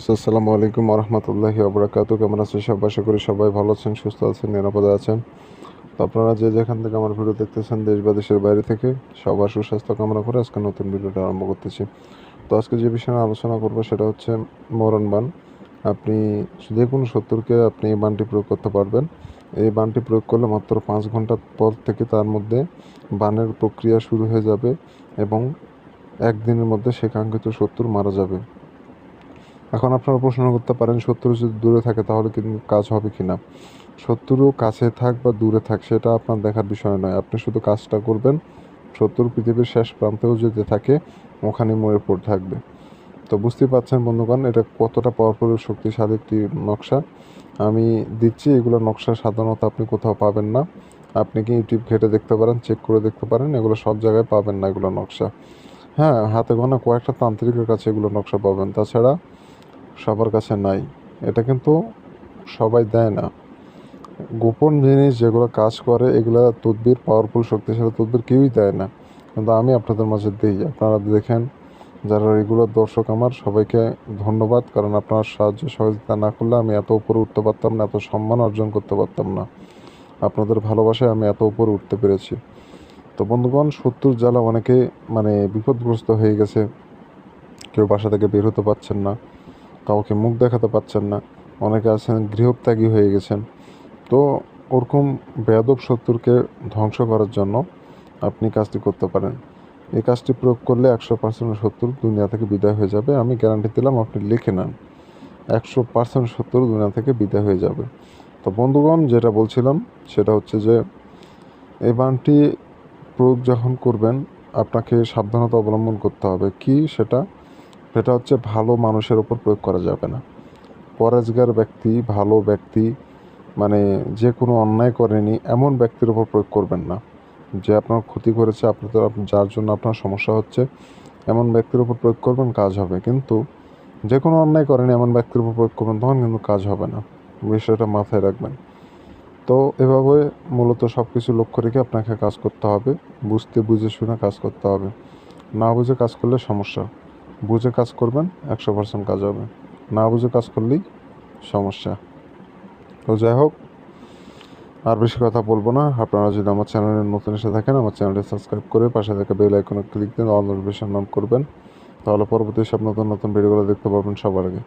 আসসালামু আলাইকুম রহমতুল্লাহি আবরাকাত কেমন আছেন সব? আশা করি সবাই ভালো আছেন, সুস্থ আছেন, নিরাপদে আছেন। তো আপনারা যে যেখান থেকে আমার ভিডিও দেখতেছেন, দেশ বা দেশের বাইরে থেকে, সবার সুস্বাস্থ্য কামনা করে আজকে নতুন ভিডিওটা আরম্ভ করতেছি। তো আজকে যে বিষয়ে আলোচনা করব, সেটা হচ্ছে মরণ বান। আপনি যে কোনো শত্রুকে আপনি এই বানটি প্রয়োগ করতে পারবেন। এই বানটি প্রয়োগ করলে মাত্র পাঁচ ঘণ্টা পর থেকে তার মধ্যে বানের প্রক্রিয়া শুরু হয়ে যাবে এবং একদিনের মধ্যে সে কাঙ্ক্ষিত শত্রু মারা যাবে। এখন আপনারা প্রশ্ন করতে পারেন, শত্রু যদি দূরে থাকে তাহলে কিন্তু কাজ হবে কি না শত্রু কাছে থাক বা দূরে থাক, সেটা আপনার দেখার বিষয় নয়। আপনি শুধু কাজটা করবেন শত্রু পৃথিবীর শেষ প্রান্তেও যদি থাকে ওখানে মরে পড়ে থাকবে। তো বুঝতেই পারছেন বন্ধুগণ, এটা কতটা পাওয়ারফুল শক্তিশালী একটি নকশা। আমি দিচ্ছি, এগুলো নকশা সাধারণত আপনি কোথাও পাবেন না। আপনি কি ইউটিউব ঘেটে দেখতে পারেন, চেক করে দেখতে পারেন, এগুলো সব জায়গায় পাবেন না এগুলো নকশা। হ্যাঁ হাতে গোনা কয়েকটা তান্ত্রিকের কাছে এগুলো নকশা পাবেন। তাছাড়া সবার কাছে নাই। এটা কিন্তু সবাই দেয় না। গোপন জিনিস যেগুলো কাজ করে, এগুলো তদবির পাওয়ারফুল শক্তিশালী তদবির কেউই দেয় না। কিন্তু আমি আপনাদের মাঝে দিই, আপনারা দেখেন, যারা রেগুলার দর্শক আমার, সবাইকে ধন্যবাদ, কারণ আপনার সাহায্য সহযোগিতা না করলে আমি এত উপরে উঠতে পারতাম না, এত সম্মান অর্জন করতে পারতাম না। আপনাদের ভালোবাসায় আমি এত উপরে উঠতে পেরেছি। তো বন্ধুগণ, শত্রুর জ্বালা অনেকে মানে বিপদগ্রস্ত হয়ে গেছে। কেউ বাসা থেকে বের হতে পারছেন না। কাউকে মুখ দেখাতে পাচ্ছেন না। অনেকে আছেন, গৃহত্যাগী হয়ে গেছেন। তো ওরকম বেয়াদব শত্রুকে ধ্বংস করার জন্য আপনি কাজটি করতে পারেন। এই কাজটি প্রয়োগ করলে একশো পার্সেন্ট শত্রু দুনিয়া থেকে বিদায় হয়ে যাবে। আমি গ্যারান্টি দিলাম, আপনি লিখে নেন। একশো পার্সেন্ট শত্রু দুনিয়া থেকে বিদায় হয়ে যাবে। তো বন্ধুগণ, যেটা বলছিলাম, সেটা হচ্ছে যে, এই বানটি প্রয়োগ যখন করবেন, আপনাকে সাবধানতা অবলম্বন করতে হবে। কি? সেটা সেটা হচ্ছে ভালো মানুষের ওপর প্রয়োগ করা যাবে না। পরেজগার ব্যক্তি, ভালো ব্যক্তি মানে যে কোনো অন্যায় করেনি এমন ব্যক্তির ওপর প্রয়োগ করবেন না। যে আপনার ক্ষতি করেছে আপনাদের যার জন্য আপনার সমস্যা হচ্ছে, এমন ব্যক্তির উপর প্রয়োগ করবেন, কাজ হবে। কিন্তু যে কোনো অন্যায় করেনি এমন ব্যক্তির উপর প্রয়োগ করবেন, তখন কিন্তু কাজ হবে না। বিষয়টা মাথায় রাখবেন। তো এভাবে মূলত সব কিছু লক্ষ্য রেখে আপনাকে কাজ করতে হবে। বুঝতে, বুঝে শুনে কাজ করতে হবে। না বুঝে কাজ করলে সমস্যা। বুঝে কাজ করবেন, একশো পার্সেন্ট কাজ হবে। না বুঝে কাজ করলেই সমস্যা। তো যাই হোক, আর বেশি কথা বলব না। আপনারা যদি আমার চ্যানেলে নতুন এসে থাকেন, আমার চ্যানেলটি সাবস্ক্রাইব করে পাশে থেকে বেল আইকনে ক্লিক দিন অল নোটিফিকেশন নাম করবেন। তাহলে পরবর্তী সব নতুন নতুন ভিডিওগুলো দেখতে পারবেন সবার আগে।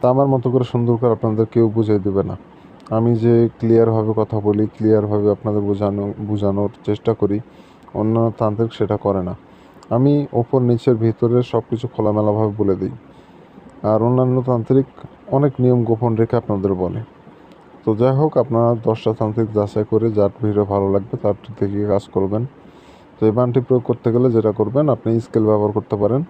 তা আমার মতো করে সুন্দর করে আপনাদের কেউ বুঝিয়ে দেবে না। আমি যে ক্লিয়ারভাবে কথা বলি ক্লিয়ারভাবে আপনাদের বোঝানো, বোঝানোর চেষ্টা করি, অন্যান্য তান্ত্রিক সেটা করে না। আমি ওপর, নিচের ভিতরে সব কিছু খোলামেলাভাবে বলে দিই। আর অন্যান্য তান্ত্রিক অনেক নিয়ম গোপন রেখে আপনাদের বলে। তো যাই হোক, আপনারা দশটা তান্ত্রিক যাচাই করে যার ভিডিও ভালো লাগবে তার থেকে কাজ করবেন। তো এই বানটি প্রয়োগ করতে গেলে যেটা করবেন, আপনি স্কেল ব্যবহার করতে পারেন।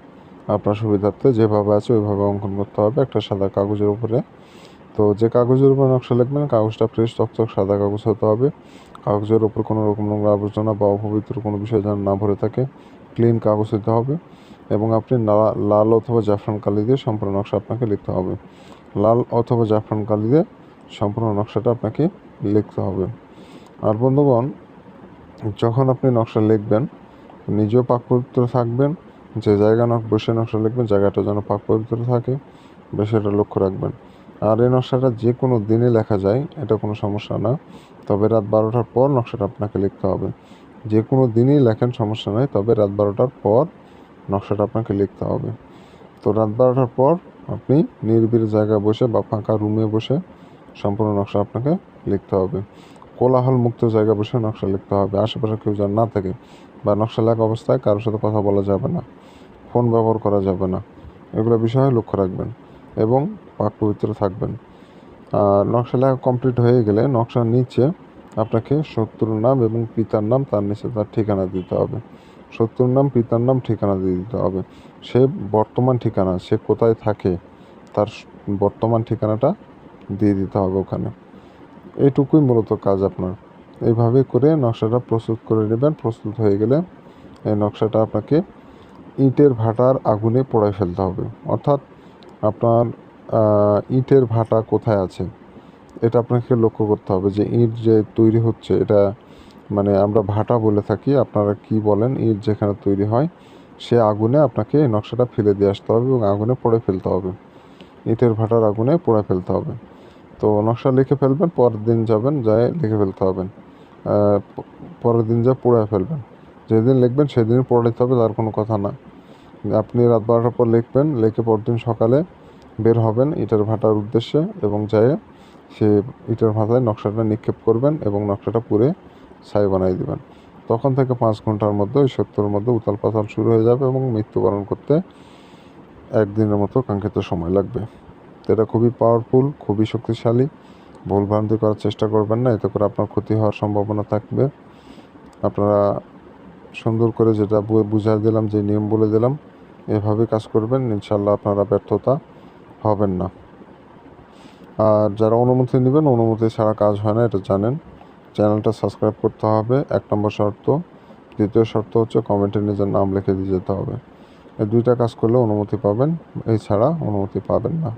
আপনার সুবিধার্থে যেভাবে আছে ওইভাবে অঙ্কন করতে হবে একটা সাদা কাগজের উপরে। তো যে কাগজের উপরে নকশা লিখবেন, কাগজটা ফ্রেশ, চকচক সাদা কাগজ হতে হবে। কাগজের উপর কোনো রকম নোংরা আবর্জনা বা অপবিত্র কোনো বিষয় যেন না ভরে থাকে। ক্লিন কাগজ দিতে হবে এবং আপনি লাল অথবা জাফরান কালি দিয়ে সম্পূর্ণ নকশা আপনাকে লিখতে হবে। লাল অথবা জাফরান কালি দিয়ে সম্পূর্ণ নকশাটা আপনাকে লিখতে হবে। আর বন্ধুগণ, যখন আপনি নকশা লিখবেন, নিজেও পাক পবিত্র থাকবেন, যে জায়গা নক, বসে নকশা লিখবেন, জায়গাটা যেন পাক পবিত্র থাকে বিষয়টা লক্ষ্য রাখবেন। আর এই নকশাটা যে কোনো দিনে লেখা যায়, এটা কোনো সমস্যা না। তবে রাত বারোটার পর নকশাটা আপনাকে লিখতে হবে। যে কোনো দিনই লেখেন, সমস্যা নয় তবে রাত বারোটার পর নকশাটা আপনাকে লিখতে হবে। তো রাত বারোটার পর আপনি নির্বিড় জায়গায় বসে বা ফাঁকা রুমে বসে সম্পূর্ণ নকশা আপনাকে লিখতে হবে। কোলাহল মুক্ত জায়গায় বসে নকশা লিখতে হবে। আশেপাশে কেউ যেন না থাকে বা নকশা লেখা অবস্থায় কারোর সাথে কথা বলা যাবে না, ফোন ব্যবহার করা যাবে না, এগুলো বিষয়ে লক্ষ্য রাখবেন এবং পাক পবিত্র থাকবেন। আর নকশা লেখা কমপ্লিট হয়ে গেলে নকশার নিচে আপনাকে শত্রুর নাম এবং পিতার নাম তার নিচে তার ঠিকানা দিতে হবে। শত্রুর নাম, পিতার নাম, ঠিকানা দিয়ে দিতে হবে। সে বর্তমান ঠিকানা, সে কোথায় থাকে, তার বর্তমান ঠিকানাটা দিয়ে দিতে হবে ওখানে। এইটুকুই মূলত কাজ আপনার। এইভাবে করে নকশাটা প্রস্তুত করে নেবেন। প্রস্তুত হয়ে গেলে এই নকশাটা আপনাকে ইটের ভাটার আগুনে পোড়ায় ফেলতে হবে। অর্থাৎ আপনার ইটের ভাটা কোথায় আছে? এটা আপনাকে লক্ষ্য করতে হবে যে ইট যে তৈরি হচ্ছে, এটা মানে আমরা ভাটা বলে থাকি, আপনারা কি বলেন ইট যেখানে তৈরি হয়, সে আগুনে আপনাকে নকশাটা ফেলে দিয়ে আসতে হবে এবং আগুনে পড়ে ফেলতে হবে। ইটের ভাটার আগুনে পোড়া ফেলতে হবে। তো নকশা লিখে ফেলবেন, পরের দিন যাবেন, যায় লিখে ফেলতে প- পরের দিন যা পোড়ায় ফেলবেন। যেদিন লিখবেন সেদিনই পড়ে নিতে হবে, তার কোনো কথা না। আপনি রাত বারোটার পর লিখবেন, লিখে পরদিন সকালে বের হবেন ইটের ভাটার উদ্দেশ্যে এবং যেয়ে সে ইটের ভাটায় নকশাটা নিক্ষেপ করবেন এবং নকশাটা পুড়ে ছাই বানিয়ে দেবেন। তখন থেকে পাঁচ ঘণ্টার মধ্যে ওই সত্যের মধ্যে উতাল পাতাল শুরু হয়ে যাবে এবং মৃত্যুবরণ করতে একদিনের মতো কাঙ্ক্ষিত সময় লাগবে। তো এটা খুবই পাওয়ারফুল খুবই শক্তিশালী। ভুলভ্রান্তি করার চেষ্টা করবেন না, এতে করে আপনার ক্ষতি হওয়ার সম্ভাবনা থাকবে। আপনারা সুন্দর করে যেটা বু- বুঝাই দিলাম, যে নিয়ম বলে দিলাম, এভাবে কাজ করবেন ইনশাল্লাহ আপনারা ব্যর্থতা হবেন না। আর যারা অনুমতি নেবেন, অনুমতি ছাড়া কাজ হয় না, এটা জানেন। চ্যানেলটা সাবস্ক্রাইব করতে হবে, এক নম্বর শর্ত। দ্বিতীয় শর্ত হচ্ছে কমেন্টে নিজের নাম লিখে দিয়ে যেতে হবে। এই দুইটা কাজ করলে অনুমতি পাবেন, এছাড়া অনুমতি পাবেন না।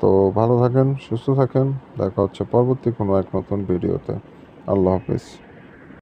তো ভালো থাকেন, সুস্থ থাকেন, দেখা হচ্ছে পরবর্তী কোনো এক নতুন ভিডিওতে। আল্লাহ হাফিজ।